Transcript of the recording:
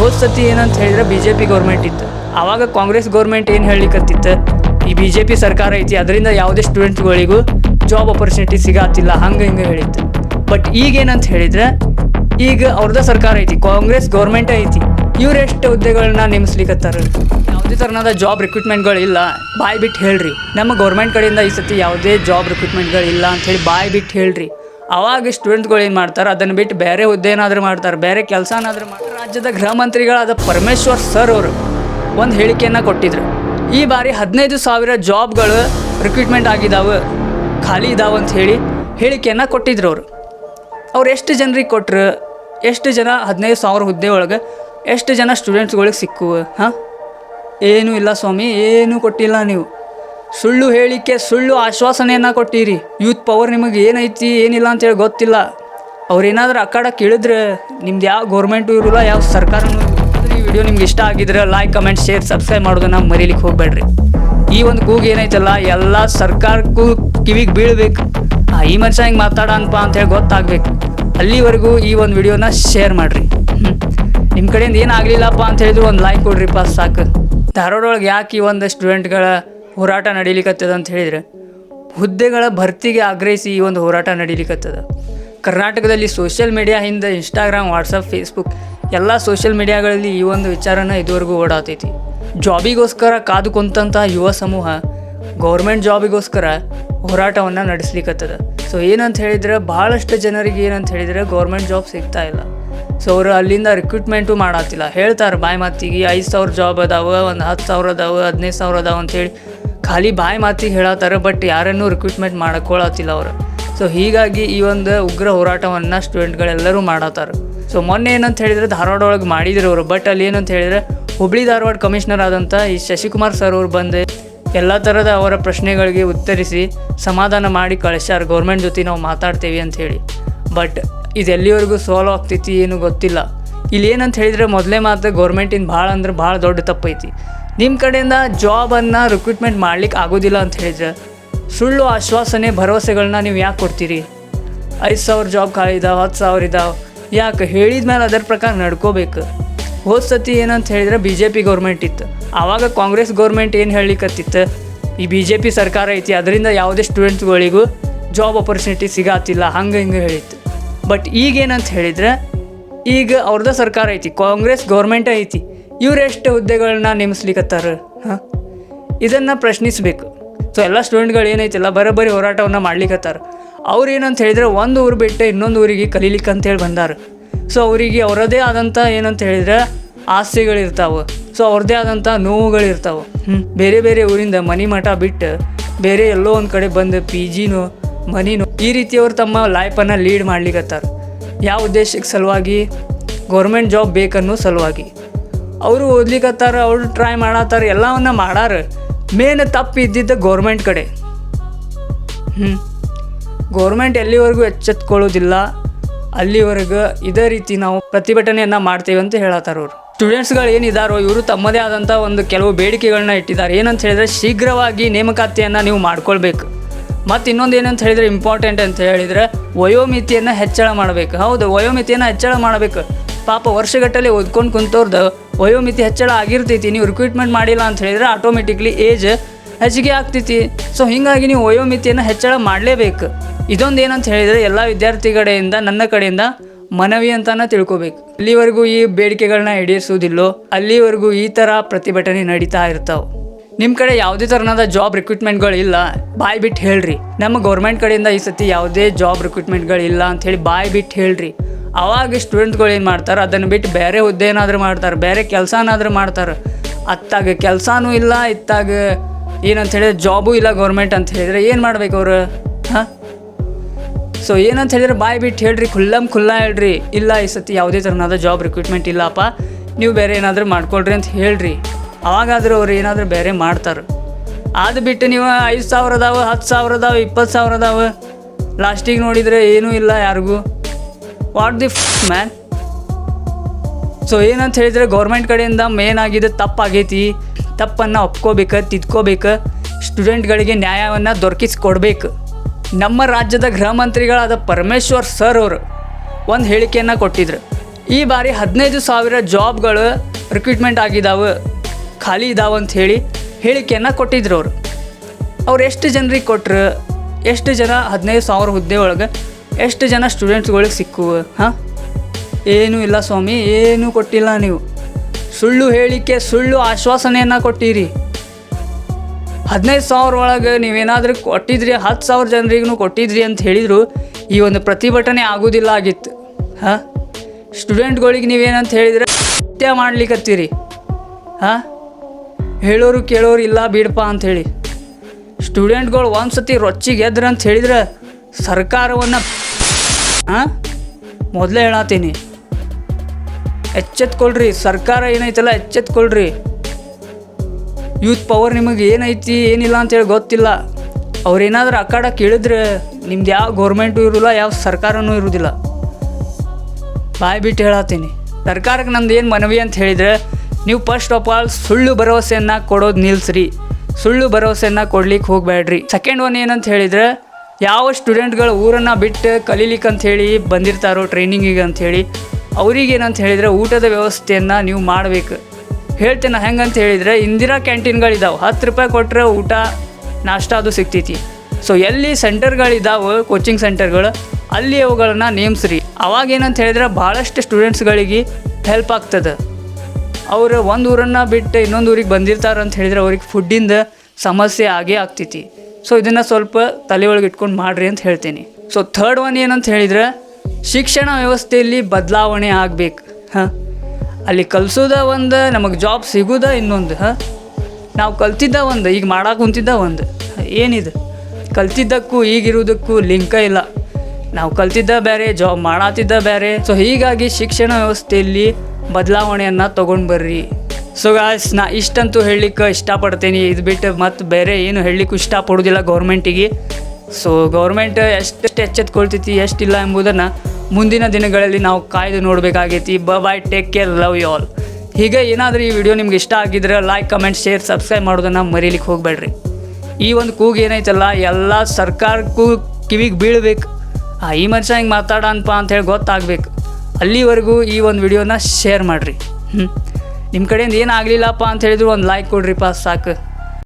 ಹೋದ ಸತಿ ಏನಂತ ಹೇಳಿದ್ರೆ ಬಿ ಜೆ ಪಿ ಗೌರ್ಮೆಂಟ್ ಇತ್ತು. ಆವಾಗ ಕಾಂಗ್ರೆಸ್ ಗೌರ್ಮೆಂಟ್ ಏನು ಹೇಳಿಕತ್ತಿತ್ತು ಈ ಬಿ ಜೆ ಪಿ ಸರ್ಕಾರ ಐತಿ, ಅದರಿಂದ ಯಾವುದೇ ಸ್ಟೂಡೆಂಟ್ಗಳಿಗೂ ಜಾಬ್ ಆಪರ್ಚುನಿಟಿ ಸಿಗತ್ತಿಲ್ಲ ಹಂಗೆ ಹಿಂಗೆ ಹೇಳಿತ್ತು. ಬಟ್ ಈಗ ಏನಂತ ಹೇಳಿದ್ರೆ, ಈಗ ಅವ್ರದ ಸರ್ಕಾರ ಐತಿ, ಕಾಂಗ್ರೆಸ್ ಗೌರ್ಮೆಂಟ್ ಐತಿ. ಇವರೆಷ್ಟು ಹುದ್ದೆಗಳನ್ನ ನೇಮಿಸ್ಲಿಕ್ಕತ್ತಾರ ಯಾವುದೇ ಥರನಾದ ಜಾಬ್ ರಿಕ್ರೂಟ್ಮೆಂಟ್ಗಳಿಲ್ಲ ಬಾಯ್ ಬಿಟ್ಟು ಹೇಳ್ರಿ. ನಮ್ಮ ಗೌರ್ಮೆಂಟ್ ಕಡೆಯಿಂದ ಈ ಸತಿ ಯಾವುದೇ ಜಾಬ್ ರಿಕ್ರೂಟ್ಮೆಂಟ್ಗಳಿಲ್ಲ ಅಂಥೇಳಿ ಬಾಯ್ ಬಿಟ್ಟು ಹೇಳ್ರಿ. ಅವಾಗ ಸ್ಟೂಡೆಂಟ್ಗಳು ಏನು ಮಾಡ್ತಾರೆ? ಅದನ್ನು ಬಿಟ್ಟು ಬೇರೆ ಹುದ್ದೆ ಏನಾದರೂ ಮಾಡ್ತಾರೆ. ಬೇರೆ ಕೆಲಸ ಏನಾದರೂ ಮಾಡ್ತಾರೆ. ರಾಜ್ಯದ ಗೃಹ ಮಂತ್ರಿಗಳಾದ ಪರಮೇಶ್ವರ್ ಸರ್ ಅವರು ಒಂದು ಹೇಳಿಕೆಯನ್ನು ಕೊಟ್ಟಿದ್ರು. ಈ ಬಾರಿ ಹದಿನೈದು ಸಾವಿರ ಜಾಬ್ಗಳು ರಿಕ್ರೂಟ್ಮೆಂಟ್ ಆಗಿದ್ದಾವೆ ಖಾಲಿ ಇದ್ದಾವೆ ಅಂತ ಹೇಳಿ ಹೇಳಿಕೆಯನ್ನು ಕೊಟ್ಟಿದ್ರು ಅವರು. ಅವ್ರು ಎಷ್ಟು ಜನರಿಗೆ ಕೊಟ್ಟರು ಎಷ್ಟು ಜನ ಹದಿನೈದು ಸಾವಿರ ಹುದ್ದೆ ಒಳಗೆ ಎಷ್ಟು ಜನ ಸ್ಟೂಡೆಂಟ್ಸ್ಗಳಿಗೆ ಸಿಕ್ಕುವ, ಹಾಂ? ಏನೂ ಇಲ್ಲ ಸ್ವಾಮಿ, ಏನೂ ಕೊಟ್ಟಿಲ್ಲ ನೀವು. ಸುಳ್ಳು ಹೇಳಿಕೆ ಸುಳ್ಳು ಆಶ್ವಾಸನೆಯನ್ನು ಕೊಟ್ಟಿರಿ. ಯೂತ್ ಪವರ್ ನಿಮಗೆ ಏನೈತಿ ಏನಿಲ್ಲ ಅಂತೇಳಿ ಗೊತ್ತಿಲ್ಲ. ಅವ್ರೇನಾದ್ರೂ ಆ ಕಡೆ ಕೇಳಿದ್ರೆ ನಿಮ್ದು ಯಾವ ಗೌರ್ಮೆಂಟು ಇರೋಲ್ಲ ಯಾವ ಸರ್ಕಾರನೂ ಈ ವಿಡಿಯೋ ನಿಮ್ಗೆ ಇಷ್ಟ ಆಗಿದ್ರೆ ಲೈಕ್ ಕಮೆಂಟ್ ಶೇರ್ ಸಬ್ಸ್ಕ್ರೈಬ್ ಮಾಡೋದನ್ನ ಮರೀಲಿಕ್ಕೆ ಹೋಗ್ಬೇಡ್ರಿ. ಈ ಒಂದು ಕೂಗು ಏನೈತಲ್ಲ ಎಲ್ಲ ಸರ್ಕಾರಕ್ಕೂ ಕಿವಿಗೆ ಬೀಳ್ಬೇಕು. ಆ, ಈ ಮನುಷ್ಯ ಹಿಂಗೆ ಮಾತಾಡ ಅನ್ಪ ಅಂತೇಳಿ ಗೊತ್ತಾಗ್ಬೇಕು. ಅಲ್ಲಿವರೆಗೂ ಈ ಒಂದು ವಿಡಿಯೋನ ಶೇರ್ ಮಾಡಿರಿ. ನಿಮ್ಮ ಕಡೆಯಿಂದ ಏನಾಗಲಿಲ್ಲಪ್ಪ ಅಂತ ಹೇಳಿದ್ರು ಒಂದು ಲೈಕ್ ಕೊಡ್ರಿಪ್ಪ ಸಾಕು. ಧಾರವಾಡೊಳಗೆ ಯಾಕೆ ಈ ಒಂದು ಸ್ಟೂಡೆಂಟ್ಗಳ ಹೋರಾಟ ನಡೀಲಿಕ್ಕತ್ತದ ಅಂತ ಹೇಳಿದ್ರೆ, ಹುದ್ದೆಗಳ ಭರ್ತಿಗೆ ಆಗ್ರಹಿಸಿ ಈ ಒಂದು ಹೋರಾಟ ನಡೀಲಿಕ್ಕತ್ತದ ಕರ್ನಾಟಕದಲ್ಲಿ ಸೋಷಿಯಲ್ ಮೀಡಿಯಾ ಹಿಂದೆ ಇನ್ಸ್ಟಾಗ್ರಾಮ್ ವಾಟ್ಸಪ್ ಫೇಸ್ಬುಕ್ ಎಲ್ಲ ಸೋಷಿಯಲ್ ಮೀಡಿಯಾಗಳಲ್ಲಿ ಈ ಒಂದು ವಿಚಾರನ ಇದುವರೆಗೂ ಓಡಾತೈತಿ. ಜಾಬಿಗೋಸ್ಕರ ಕಾದು ಕುಂತಂಥ ಯುವ ಸಮೂಹ ಗೌರ್ಮೆಂಟ್ ಜಾಬಿಗೋಸ್ಕರ ಹೋರಾಟವನ್ನು ನಡೆಸ್ಲಿಕ್ಕತ್ತದ ಸೊ ಏನಂತ ಹೇಳಿದ್ರೆ ಭಾಳಷ್ಟು ಜನರಿಗೆ ಏನಂತ ಹೇಳಿದ್ರೆ ಗೌರ್ಮೆಂಟ್ ಜಾಬ್ ಸಿಗ್ತಾ ಇಲ್ಲ. ಸೊ ಅವರು ಅಲ್ಲಿಂದ ರಿಕ್ರೂಟ್ಮೆಂಟು ಮಾಡತ್ತಿಲ್ಲ ಹೇಳ್ತಾರೆ ಬಾಯಿ ಮಾತಿಗೆ, ಐದು ಸಾವಿರ ಜಾಬ್ ಅದಾವ, ಒಂದು ಹತ್ತು ಸಾವಿರ ಅದಾವ, ಹದಿನೈದು ಸಾವಿರ ಅದಾವ ಅಂತೇಳಿ ಖಾಲಿ ಬಾಯಿ ಮಾತಿ ಹೇಳತ್ತಾರೆ ಬಟ್ ಯಾರನ್ನು ರಿಕ್ರೂಟ್ಮೆಂಟ್ ಮಾಡ್ಕೊಳತ್ತಿಲ್ಲ ಅವರು. ಸೊ ಹೀಗಾಗಿ ಈ ಒಂದು ಉಗ್ರ ಹೋರಾಟವನ್ನು ಸ್ಟೂಡೆಂಟ್ಗಳೆಲ್ಲರೂ ಮಾಡತ್ತಾರೆ. ಸೊ ಮೊನ್ನೆ ಏನಂತ ಹೇಳಿದ್ರೆ ಧಾರವಾಡ ಒಳಗೆ ಮಾಡಿದ್ರು ಅವರು ಬಟ್ ಅಲ್ಲಿ ಏನಂತ ಹೇಳಿದ್ರೆ ಹುಬ್ಳಿ ಧಾರವಾಡ ಕಮಿಷನರ್ ಆದಂಥ ಈ ಶಶಿಕುಮಾರ್ ಸರ್ ಅವರು ಬಂದು ಎಲ್ಲ ಥರದ ಅವರ ಪ್ರಶ್ನೆಗಳಿಗೆ ಉತ್ತರಿಸಿ ಸಮಾಧಾನ ಮಾಡಿ ಕಳಿಸ್ಯಾರ ಗೌರ್ಮೆಂಟ್ ಜೊತೆ ನಾವು ಮಾತಾಡ್ತೇವೆ ಅಂತ ಹೇಳಿ. ಬಟ್ ಇದೆಲ್ಲಿವರೆಗೂ ಸಾಲ್ವ್ ಆಗ್ತೈತಿ ಏನು ಗೊತ್ತಿಲ್ಲ. ಇಲ್ಲಿ ಏನಂತ ಹೇಳಿದ್ರೆ ಮೊದಲೇ ಮಾತು ಗೌರ್ಮೆಂಟಿಂದ ಭಾಳ ಅಂದ್ರೆ ಭಾಳ ದೊಡ್ಡ ತಪ್ಪೈತಿ. ನಿಮ್ಮ ಕಡೆಯಿಂದ ಜಾಬನ್ನು ರಿಕ್ರೂಟ್ಮೆಂಟ್ ಮಾಡ್ಲಿಕ್ಕೆ ಆಗೋದಿಲ್ಲ ಅಂತ ಹೇಳಿದ್ರೆ ಸುಳ್ಳು ಆಶ್ವಾಸನೆ ಭರವಸೆಗಳನ್ನ ನೀವು ಯಾಕೆ ಕೊಡ್ತೀರಿ? ಐದು ಸಾವಿರ ಜಾಬ್ ಖಾಲಿ ಇದಾವೆ, ಹತ್ತು ಸಾವಿರ ಇದಾವೆ. ಯಾಕೆ? ಹೇಳಿದ ಮೇಲೆ ಅದರ ಪ್ರಕಾರ ನಡ್ಕೋಬೇಕು. ಹೋದ ಸತಿ ಏನಂತ ಹೇಳಿದ್ರೆ ಬಿ ಜೆ ಪಿ ಗೌರ್ಮೆಂಟ್ ಇತ್ತು. ಆವಾಗ ಕಾಂಗ್ರೆಸ್ ಗೌರ್ಮೆಂಟ್ ಏನು ಹೇಳಲಿಕ್ಕತ್ತಿತ್ತು ಈ ಬಿ ಜೆ ಪಿ ಸರ್ಕಾರ ಐತಿ, ಅದರಿಂದ ಯಾವುದೇ ಸ್ಟೂಡೆಂಟ್ಸ್ಗಳಿಗೂ ಜಾಬ್ ಆಪರ್ಚುನಿಟಿ ಸಿಗಾತಿಲ್ಲ, ಹಂಗೆ ಹಿಂಗೆ ಹೇಳಿತ್ತು. ಬಟ್ ಈಗ ಏನಂತ ಹೇಳಿದ್ರೆ, ಈಗ ಅವ್ರದ್ದು ಸರ್ಕಾರ ಐತಿ, ಕಾಂಗ್ರೆಸ್ ಗೌರ್ಮೆಂಟೇ ಐತಿ. ಇವ್ರು ಎಷ್ಟು ಹುದ್ದೆಗಳನ್ನ ನೇಮಿಸ್ಲಿಕ್ಕತ್ತಾರ ಹಾಂ? ಇದನ್ನು ಪ್ರಶ್ನಿಸಬೇಕು. ಸೊ ಎಲ್ಲ ಸ್ಟೂಡೆಂಟ್ಗಳು ಏನೈತಿಲ್ಲ ಬರೋಬ್ಬರಿ ಹೋರಾಟವನ್ನು ಮಾಡ್ಲಿಕ್ಕತ್ತಾರ ಅವ್ರು ಏನಂತ ಹೇಳಿದ್ರೆ ಒಂದು ಊರು ಬಿಟ್ಟು ಇನ್ನೊಂದು ಊರಿಗೆ ಕಲೀಲಿಕ್ಕೆ ಅಂತೇಳಿ ಬಂದಾರ. ಸೊ ಅವರಿಗೆ ಅವರದೇ ಆದಂಥ ಏನಂತ ಹೇಳಿದ್ರೆ ಆಸೆಗಳಿರ್ತಾವೆ ಸೊ ಅವ್ರದ್ದೇ ಆದಂಥ ನೋವುಗಳಿರ್ತಾವೆ. ಹ್ಞೂ ಬೇರೆ ಬೇರೆ ಊರಿಂದ ಮನಿ ಮಠ ಬಿಟ್ಟು ಬೇರೆ ಎಲ್ಲೋ ಒಂದು ಕಡೆ ಬಂದು ಪಿ ಜಿನೋ ಮನಿನೋ, ಈ ರೀತಿ ಅವ್ರು ತಮ್ಮ ಲೈಫನ್ನು ಲೀಡ್ ಮಾಡ್ಲಿಕ್ಕತ್ತಾರ ಯಾವ ಉದ್ದೇಶಕ್ಕೆ ಸಲುವಾಗಿ? ಗೌರ್ಮೆಂಟ್ ಜಾಬ್ ಬೇಕನ್ನೋ ಸಲುವಾಗಿ. ಅವರು ಓದ್ಲಿಕ್ಕತ್ತಾರ ಅವರು ಟ್ರೈ ಮಾಡತ್ತಾರ, ಎಲ್ಲವನ್ನ ಮಾಡಾರ. ಮೇನ್ ತಪ್ಪು ಇದ್ದಿದ್ದ ಗೌರ್ಮೆಂಟ್ ಕಡೆ. ಹ್ಞೂ ಗೌರ್ಮೆಂಟ್ ಎಲ್ಲಿವರೆಗೂ ಎಚ್ಚೆತ್ಕೊಳ್ಳೋದಿಲ್ಲ, ಅಲ್ಲಿವರೆಗೂ ಇದೇ ರೀತಿ ನಾವು ಪ್ರತಿಭಟನೆಯನ್ನು ಮಾಡ್ತೇವೆ ಅಂತ ಹೇಳತ್ತಾರ ಅವರು. ಸ್ಟೂಡೆಂಟ್ಸ್ಗಳು ಏನಿದಾರೋ ಇವರು ತಮ್ಮದೇ ಆದಂಥ ಒಂದು ಕೆಲವು ಬೇಡಿಕೆಗಳನ್ನ ಇಟ್ಟಿದ್ದಾರೆ. ಏನಂತ ಹೇಳಿದ್ರೆ ಶೀಘ್ರವಾಗಿ ನೇಮಕಾತಿಯನ್ನು ನೀವು ಮಾಡ್ಕೊಳ್ಬೇಕು. ಮತ್ತು ಇನ್ನೊಂದು ಏನಂತ ಹೇಳಿದ್ರೆ ಇಂಪಾರ್ಟೆಂಟ್ ಅಂತ ಹೇಳಿದ್ರೆ ವಯೋಮಿತಿಯನ್ನು ಹೆಚ್ಚಳ ಮಾಡಬೇಕು. ಹೌದು, ವಯೋಮಿತಿಯನ್ನು ಹೆಚ್ಚಳ ಮಾಡಬೇಕು. ಪಾಪ ವರ್ಷಗಟ್ಟಲೆ ಓದ್ಕೊಂಡು ಕುಂತವ್ರದ್ದು ವಯೋಮಿತಿ ಹೆಚ್ಚಳ ಆಗಿರ್ತೈತಿ, ನೀವು ರಿಕ್ರೂಟ್ಮೆಂಟ್ ಮಾಡಿಲ್ಲ ಅಂತ ಹೇಳಿದ್ರೆ ಆಟೋಮೆಟಿಕ್ಲಿ ಏಜ್ ಹೆಚ್ಚಿಗೆ ಆಗ್ತೈತಿ. ಸೊ ಹೀಗಾಗಿ ನೀವು ವಯೋಮಿತಿಯನ್ನು ಹೆಚ್ಚಳ ಮಾಡಲೇಬೇಕು. ಇದೊಂದು ಏನಂತ ಹೇಳಿದರೆ ಎಲ್ಲ ವಿದ್ಯಾರ್ಥಿ ಕಡೆಯಿಂದ, ನನ್ನ ಕಡೆಯಿಂದ ಮನವಿ ಅಂತಾನೆ ತಿಳ್ಕೊಬೇಕು. ಅಲ್ಲಿವರೆಗೂ ಈ ಬೇಡಿಕೆಗಳನ್ನ ಈಡೇರಿಸೋದಿಲ್ಲೋ ಅಲ್ಲಿವರೆಗೂ ಈ ಥರ ಪ್ರತಿಭಟನೆ ನಡೀತಾ ಇರ್ತಾವೆ. ನಿಮ್ಮ ಕಡೆ ಯಾವುದೇ ಥರನಾದ ಜಾಬ್ ರಿಕ್ರೂಟ್ಮೆಂಟ್ಗಳು ಇಲ್ಲ ಬಾಯ್ ಬಿಟ್ಟು ಹೇಳ್ರಿ. ನಮ್ಮ ಗೌರ್ಮೆಂಟ್ ಕಡೆಯಿಂದ ಈ ಸತಿ ಯಾವುದೇ ಜಾಬ್ ರಿಕ್ರೂಟ್ಮೆಂಟ್ಗಳು ಇಲ್ಲ ಅಂಥೇಳಿ ಬಾಯ್ ಬಿಟ್ಟು ಹೇಳ್ರಿ. ಅವಾಗ ಸ್ಟೂಡೆಂಟ್ಗಳು ಏನು ಮಾಡ್ತಾರೆ, ಅದನ್ನು ಬಿಟ್ಟು ಬೇರೆ ಹುದ್ದೆ ಏನಾದರೂ ಮಾಡ್ತಾರೆ, ಬೇರೆ ಕೆಲಸನಾದ್ರೂ ಮಾಡ್ತಾರೆ. ಅತ್ತಾಗ ಕೆಲಸನೂ ಇಲ್ಲ, ಇತ್ತಾಗ ಏನಂತ ಹೇಳಿದ್ರೆ ಜಾಬೂ ಇಲ್ಲ ಗೌರ್ಮೆಂಟ್ ಅಂತ ಹೇಳಿದ್ರೆ ಏನು ಮಾಡ್ಬೇಕು ಅವರು? ಹಾಂ? ಸೊ ಏನಂತ ಹೇಳಿದ್ರೆ ಬಾಯ್ ಬಿಟ್ಟು ಹೇಳ್ರಿ ಖುಲ್ಲಮ್ ಖುಲ್ಲ ಹೇಳ್ರಿ. ಇಲ್ಲ ಈ ಸತಿ ಯಾವುದೇ ಥರನಾದ ಜಾಬ್ ರಿಕ್ರೂಟ್ಮೆಂಟ್ ಇಲ್ಲಪ್ಪ, ನೀವು ಬೇರೆ ಏನಾದರೂ ಮಾಡ್ಕೊಳ್ರಿ ಅಂತ ಹೇಳ್ರಿ. ಅವಾಗಾದರೂ ಅವ್ರು ಏನಾದರೂ ಬೇರೆ ಮಾಡ್ತಾರೆ. ಅದು ಬಿಟ್ಟು ನೀವು ಐದು ಸಾವಿರ ಅದಾವೆ, ಹತ್ತು ಸಾವಿರ ಅದಾವೆ, ಇಪ್ಪತ್ತು ಸಾವಿರ ಅದಾವೆ. ಲಾಸ್ಟಿಗೆ ನೋಡಿದರೆ ಏನೂ ಇಲ್ಲ ಯಾರಿಗೂ. ವಾಟ್ ದಿ ಮ್ಯಾನ್ ಸೊ ಏನಂತ ಹೇಳಿದ್ರೆ ಗೌರ್ಮೆಂಟ್ ಕಡೆಯಿಂದ ಮೇನ್ ಆಗಿದೆ ತಪ್ಪಾಗೈತಿ. ತಪ್ಪನ್ನು ಒಪ್ಕೋಬೇಕು, ತಿದ್ಕೋಬೇಕು. ಸ್ಟೂಡೆಂಟ್ಗಳಿಗೆ ನ್ಯಾಯವನ್ನು ದೊರಕಿಸ್ಕೊಡ್ಬೇಕು. ನಮ್ಮ ರಾಜ್ಯದ ಗೃಹ ಮಂತ್ರಿಗಳಾದ ಪರಮೇಶ್ವರ್ ಸರ್ ಅವರು ಒಂದು ಹೇಳಿಕೆಯನ್ನು ಕೊಟ್ಟಿದ್ರು. ಈ ಬಾರಿ ಹದಿನೈದು ಸಾವಿರ ಜಾಬ್ಗಳು ರಿಕ್ರೂಟ್ಮೆಂಟ್ ಆಗಿದ್ದಾವೆ ಖಾಲಿ ಇದಾವೆ ಅಂತ ಹೇಳಿ ಹೇಳಿಕೆಯನ್ನು ಕೊಟ್ಟಿದ್ರು ಅವರು. ಅವ್ರು ಎಷ್ಟು ಜನರಿಗೆ ಕೊಟ್ಟರು ಎಷ್ಟು ಜನ ಹದಿನೈದು ಸಾವಿರ ಹುದ್ದೆ ಒಳಗೆ ಎಷ್ಟು ಜನ ಸ್ಟೂಡೆಂಟ್ಸ್ಗಳಿಗೆ ಸಿಕ್ಕುವ ಹಾಂ? ಏನೂ ಇಲ್ಲ ಸ್ವಾಮಿ, ಏನೂ ಕೊಟ್ಟಿಲ್ಲ ನೀವು. ಸುಳ್ಳು ಹೇಳಿಕೆ ಸುಳ್ಳು ಆಶ್ವಾಸನೆಯನ್ನು ಕೊಟ್ಟಿರಿ. ಹದಿನೈದು ಸಾವಿರ ಒಳಗೆ ನೀವೇನಾದರೂ ಕೊಟ್ಟಿದ್ರಿ, ಹತ್ತು ಸಾವಿರ ಜನರಿಗೂ ಕೊಟ್ಟಿದ್ರಿ ಅಂತ ಹೇಳಿದ್ರು, ಈ ಒಂದು ಪ್ರತಿಭಟನೆ ಆಗೋದಿಲ್ಲ ಆಗಿತ್ತು, ಹಾಂ? ಸ್ಟೂಡೆಂಟ್ಗಳಿಗೆ ನೀವೇನಂತ ಹೇಳಿದ್ರೆ ಹತ್ಯೆ ಮಾಡ್ಲಿಕ್ಕತ್ತೀರಿ ಹಾಂ? ಹೇಳೋರು ಕೇಳೋರು ಇಲ್ಲ ಬಿಡಪ್ಪ ಅಂಥೇಳಿ ಸ್ಟೂಡೆಂಟ್ಗಳು ಒಂದು ಸತಿ ರೊಚ್ಚಿಗೆ ಎದ್ರ ಅಂತ ಹೇಳಿದ್ರೆ ಸರ್ಕಾರವನ್ನು ಹಾಂ ಮೊದಲೇ ಹೇಳತ್ತೀನಿ ಎಚ್ಚೆತ್ಕೊಳ್ರಿ, ಸರ್ಕಾರ ಏನೈತಲ್ಲ, ಎಚ್ಚೆತ್ಕೊಳ್ರಿ. ಯೂತ್ ಪವರ್ ನಿಮಗೆ ಏನೈತಿ, ಏನಿಲ್ಲ ಅಂತೇಳಿ ಗೊತ್ತಿಲ್ಲ. ಅವ್ರೇನಾದ್ರೂ ಆ ಕೇಳಿದ್ರೆ ನಿಮ್ದು ಯಾವ ಗೌರ್ಮೆಂಟು ಇರೋಲ್ಲ ಯಾವ ಸರ್ಕಾರನೂ ಇರೋದಿಲ್ಲ. ಬಾಯ್ ಬಿಟ್ಟು ಹೇಳತ್ತೀನಿ ಸರ್ಕಾರಕ್ಕೆ ನಮ್ದು ಏನು ಮನವಿ ಅಂತ ಹೇಳಿದರೆ, ನೀವು ಫಸ್ಟ್ ಆಫ್ ಆಲ್ ಸುಳ್ಳು ಭರವಸೆಯನ್ನು ಕೊಡೋದು ನಿಲ್ಲಿಸ್ರಿ ಸುಳ್ಳು ಭರವಸೆಯನ್ನು ಕೊಡ್ಲಿಕ್ಕೆ ಹೋಗಬೇಡ್ರಿ ಸೆಕೆಂಡ್ ಒನ್ ಏನಂತ ಹೇಳಿದ್ರೆ ಯಾವ ಸ್ಟೂಡೆಂಟ್ಗಳು ಊರನ್ನು ಬಿಟ್ಟು ಕಲೀಲಿಕ್ಕೆ ಅಂತ ಹೇಳಿ ಬಂದಿರ್ತಾರೋ ಟ್ರೈನಿಂಗಿಗೆ ಅಂತ ಹೇಳಿ ಅವ್ರಿಗೆ ಏನಂತ ಹೇಳಿದರೆ ಊಟದ ವ್ಯವಸ್ಥೆಯನ್ನು ನೀವು ಮಾಡಬೇಕು. ಹೇಳ್ತೇನೆ ಹೆಂಗಂತ ಹೇಳಿದರೆ ಇಂದಿರಾ ಕ್ಯಾಂಟೀನ್ಗಳಿದ್ದಾವೆ ಹತ್ತು ರೂಪಾಯಿ ಕೊಟ್ಟರೆ ಊಟ, ನಾಷ್ಟ ಅದು ಸಿಗ್ತೈತಿ. ಸೊ ಎಲ್ಲಿ ಸೆಂಟರ್ಗಳಿದ್ದಾವೆ ಕೋಚಿಂಗ್ ಸೆಂಟರ್ಗಳು, ಅಲ್ಲಿ ಅವುಗಳನ್ನ ನೇಮಿಸ್ರಿ. ಅವಾಗ ಏನಂತ ಹೇಳಿದ್ರೆ ಭಾಳಷ್ಟು ಸ್ಟೂಡೆಂಟ್ಸ್ಗಳಿಗೆ ಹೆಲ್ಪ್ ಆಗ್ತದೆ. ಅವರು ಒಂದು ಊರನ್ನು ಬಿಟ್ಟು ಇನ್ನೊಂದು ಊರಿಗೆ ಬಂದಿರ್ತಾರೆ ಅಂತ ಹೇಳಿದ್ರೆ ಅವ್ರಿಗೆ ಫುಡ್ಡಿಂದ ಸಮಸ್ಯೆ ಆಗೇ ಆಗ್ತೈತಿ. ಸೊ ಇದನ್ನು ಸ್ವಲ್ಪ ತಲೆ ಒಳಗೆ ಇಟ್ಕೊಂಡು ಮಾಡ್ರಿ ಅಂತ ಹೇಳ್ತೀನಿ. ಸೊ ಥರ್ಡ್ ಒನ್ ಏನಂತ ಹೇಳಿದ್ರೆ, ಶಿಕ್ಷಣ ವ್ಯವಸ್ಥೆಯಲ್ಲಿ ಬದಲಾವಣೆ ಆಗಬೇಕು. ಹಾಂ? ಅಲ್ಲಿ ಕಲಿಸೋದ ಒಂದು, ನಮಗೆ ಜಾಬ್ ಸಿಗೋದ ಇನ್ನೊಂದು, ಹಾಂ? ನಾವು ಕಲ್ತಿದ್ದ ಒಂದು, ಈಗ ಮಾಡೋಕೆ ಕುಂತಿದ್ದ ಒಂದು. ಏನಿದು? ಕಲ್ತಿದ್ದಕ್ಕೂ ಈಗಿರೋದಕ್ಕೂ ಲಿಂಕ ಇಲ್ಲ. ನಾವು ಕಲ್ತಿದ್ದ ಬೇರೆ ಜಾಬ್ ಮಾಡತ್ತಿದ್ದ ಬೇರೆ ಸೊ ಹೀಗಾಗಿ ಶಿಕ್ಷಣ ವ್ಯವಸ್ಥೆಯಲ್ಲಿ ಬದಲಾವಣೆಯನ್ನು ತೊಗೊಂಡು ಬರ್ರಿ. ಸೊ ಗಾಯ್ಸ್ ನಾ ಇಷ್ಟಂತೂ ಹೇಳಲಿಕ್ಕೆ ಇಷ್ಟಪಡ್ತೀನಿ. ಇದು ಬಿಟ್ಟು ಮತ್ತು ಬೇರೆ ಏನು ಹೇಳಲಿಕ್ಕೂ ಇಷ್ಟಪಡೋದಿಲ್ಲ ಗೌರ್ಮೆಂಟಿಗೆ. ಸೊ ಗೌರ್ಮೆಂಟ್ ಎಷ್ಟು ಎಚ್ಚೆತ್ಕೊಳ್ತೈತಿ ಎಷ್ಟಿಲ್ಲ ಎಂಬುದನ್ನು ಮುಂದಿನ ದಿನಗಳಲ್ಲಿ ನಾವು ಕಾಯ್ದು ನೋಡಬೇಕಾಗೈತಿ. ಬ bye take care love you all ಹೀಗೆ ಏನಾದರೂ ಈ ವಿಡಿಯೋ ನಿಮ್ಗೆ ಇಷ್ಟ ಆಗಿದ್ರೆ ಲೈಕ್ ಕಮೆಂಟ್ ಶೇರ್ ಸಬ್ಸ್ಕ್ರೈಬ್ ಮಾಡೋದನ್ನು ಮರೀಲಿಕ್ಕೆ ಹೋಗಬೇಡ್ರಿ. ಈ ಒಂದು ಕೂಗು ಏನೈತಲ್ಲ, ಎಲ್ಲ ಸರ್ಕಾರಕ್ಕೂ ಕಿವಿಗೆ ಬೀಳ್ಬೇಕು. ಆ, ಈ ಮನುಷ್ಯ ಹಿಂಗೆ ಮಾತಾಡನ್ಪ ಅಂತೇಳಿ ಗೊತ್ತಾಗಬೇಕು. ಅಲ್ಲಿವರೆಗೂ ಈ ಒಂದು ವಿಡಿಯೋನ ಶೇರ್ ಮಾಡಿರಿ. ಹ್ಞೂ ನಿಮ್ಮ ಕಡೆಯಿಂದ ಏನು ಆಗಲಿಲ್ಲಪ್ಪ ಅಂತ ಹೇಳಿದ್ರು ಒಂದು ಲೈಕ್ ಕೊಡ್ರಿಪ್ಪ ಸಾಕು.